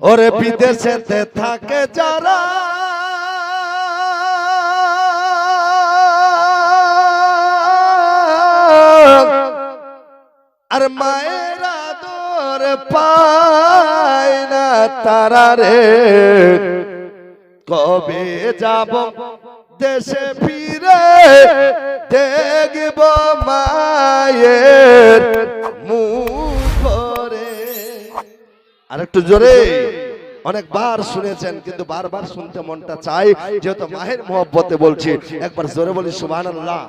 ওরে বিদেশেতে থাকে যারা। আর মায়ের আদর পায় না তারা রে। কবে যাব দেশে ফিরে দেখব মায়ের মুখ রে আর একটু জোরে। অনেকবার শুনেছেন, কিন্তু বারবার শুনতে মনটা চাই, যেহেতু মাহের মহব্বতে বলছি। একবার জোরে বলি, সুবহানাল্লাহ।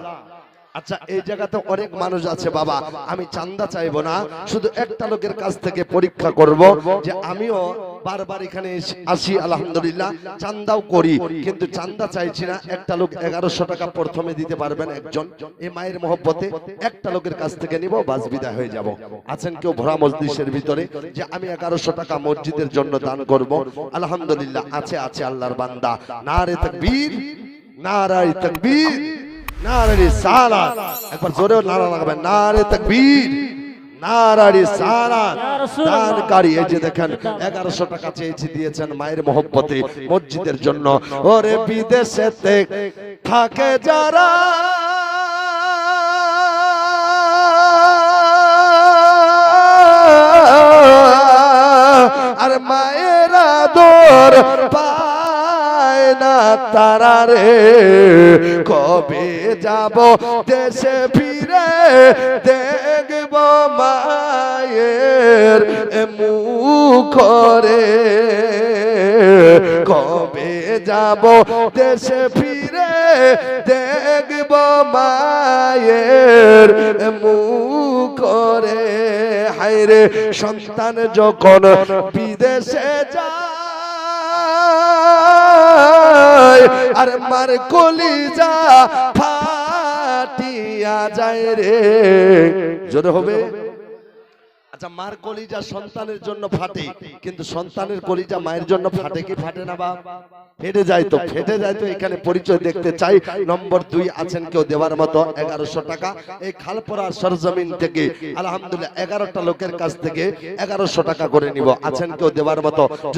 আচ্ছা এই জায়গাতে অনেক মানুষ আছে, বাবা। আমি চান্দা চাইব না, শুধু একটা লোকের কাছ থেকে পরীক্ষা করব যে আমিও বারবার এখানে আসি, আলহামদুলিল্লাহ। চান্দাও করি, কিন্তু চান্দা চাইছি না। একটা লোক এগারোশো টাকা প্রথমে দিতে পারবেন একজন। এই মায়ের মহব্বতে একটা লোকের কাছ থেকে নিব, বাস বিদায় হয়ে যাব। আছেন কেউ ভরা মসজিদের ভিতরে? যে আমি এগারোশো টাকা মসজিদের জন্য দান করব। আলহামদুলিল্লাহ, আছে আছে আল্লাহর বান্দা। নারে তকবীর, নারায় তকবীর নারারি সালাত একবার জোরে নারা লাগাবেন। নারে তকবীর। নারারি সালাত দানকারী এই যে দেখেন এগারোশো টাকা চেয়েছি দিয়েছেন মায়ের মহব্বতে মসজিদের জন্য। ওরে বিদেশেতে থাকে যারা। আর মায়ের আদর না তারা রে। কবে যাব দেশে ফিরে দেখব মায়ের মুখ রে কবে যাব দেশে ফিরে দেখব মায়ের মুখ রে হায়রে সন্তান যখন বিদেশে যায় আর মার কলিজা ফাটিয়া যায় রে। জোরে হবে? আচ্ছা মার কলিজা সন্তানের জন্য ফাটে, কিন্তু সন্তানের কলিজা মায়ের জন্য ফাটে কি ফাটে না, বাপ? ফেটে যায় তো, ফেটে যায় তো, এখানে পরিচয় দেখতে চাই। নম্বর দুই আছেন কেউ দেওয়ার মতো, এগারোশো টাকা। এই খালপড়া সরজমিন থেকে, আলহামদুলিল্লাহ, এগারোটা লোকের কাছ থেকে এগারোশো টাকা করে নিব। আছেন কেউ দেওয়ার মতো?